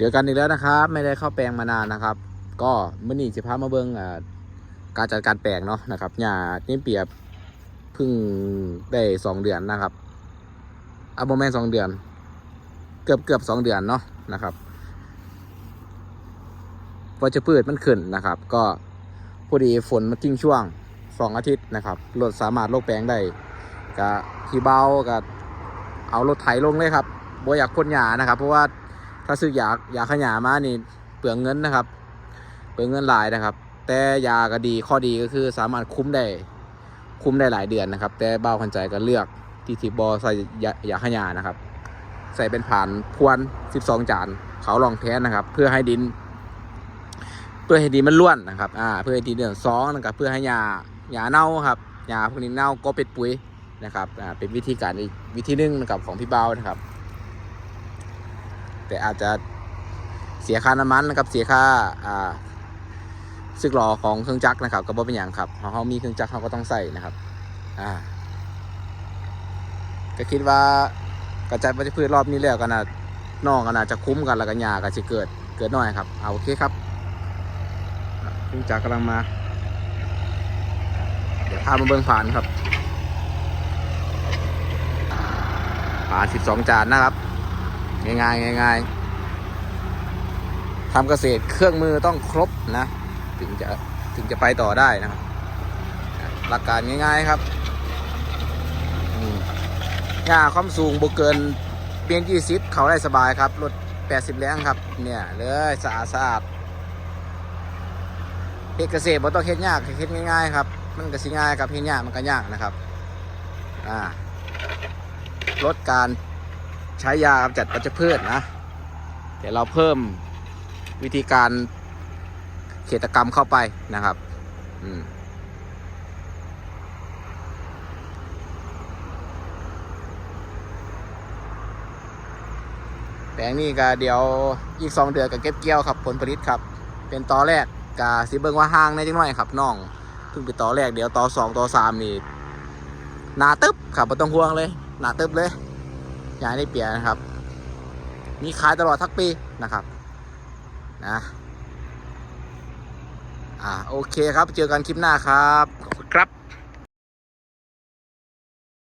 เจอกันอีกแล้วนะครับ ไม่ได้เข้าแปลงมานานนะครับ ก็มื่อนี้จะพามาเบิ้งการจัดการแปลงเนาะนะครับหญ้านี่เปียบเพึ่งได้สองเดือนนะครับเอาโมแมนสองเดือน เกือบเกือบสองเดือนเนาะนะครับวัชพืชมันขึ้นนะครับ ก็พอดีฝนมาทิ้งช่วงสองอาทิตย์นะครับรถสามารถโลกแปลงได้ก็ที่เบากับเอารถไถลงเลยครับบ่อยากพ่นหญ้านะครับ เพราะว่า ถ้าซื้ออยากอยากขยามานี่เปลืองเงินนะครับ เปลืองเงินหลายนะครับ แต่ยาก็ดีข้อดีก็คือสามารถคุ้มได้ คุ้มได้หลายเดือนนะครับ แต่เบ้าคันใจก็เลือกที่ทีบอใส่ยายาขยานะครับ ใส่เป็นผ่านพวน 12 จานเขาลองแท้นะครับ เพื่อให้ดิน เพื่อให้ดินมันล้วนนะครับ อ่า เพื่อให้ดินเดือดซองนะครับ เพื่อให้หญ้าหญ้าเน่าครับหญ้าพวกนี้เน่าก็เป็นปุ๋ยนะครับ อ่า เป็นวิธีการอีกวิธีหนึงนะครับของพี่เบ้านะครับ แต่อาจจะเสียค่าน้ำมันนะครับเสียค่าอ่าซึกหลอของเครื่องจักรนะครับก็บ่เป็นอย่างครับเพราเขามีเครื่องจักรเขาก็ต้องใส่นะครับอ่าก็คิดว่ากระจายวัชพืชรอบนี้แล้วกันนะนองกันนะจะคุ้มกันแล้วกันยาก็จะเกิดเกิดน้อยครับเอาโอเคครับเครื่องจักรกำลังมา เดี๋ยวพามาเบิ่งผ่านครับผ่าน12 จานนะครับ ง่ายๆง่ายๆทำเกษตรเครื่องมือต้องครบนะ ถึงจะถึงจะไปต่อได้นะครับหลักการง่าย ๆครับหญ้าความสูงบ่เกินเพียง20เขาได้สบายครับรถ80แรงครับ เนี่ยเลยสะอาดสะอาดเฮ็ดเกษตรบ่ต้องเฮ็ดยากเฮ็ดง่ายๆครับ มันก็สิง่ายครับเฮ็ดยากมันก็ยากนะครับ อ่าลดการ ใช้ยากำจัดวัชพืชนะ เดี๋ยวเราเพิ่มวิธีการเขตกรรมเข้าไปนะครับ อืมแปลงนี้ก็เดี๋ยวอีกสองเดือนก็เก็บเกี่ยวครับผลผลิตครับ เป็นตอแรกกาสิเบิงว่าห่างในจังหน่อยครับน้องเพิ่งเป็นตอแรกเดี๋ยวตอสองตอสามนี่หนาตึ๊บครับไม่ต้องห่วงเลยหนาตึ๊บเลย ย่างได้เปลี่ยนนะครับ มีขายตลอดทั้งปีนะครับนะอ่าโอเคครับ เจอกันคลิปหน้าครับขอบคุณครับ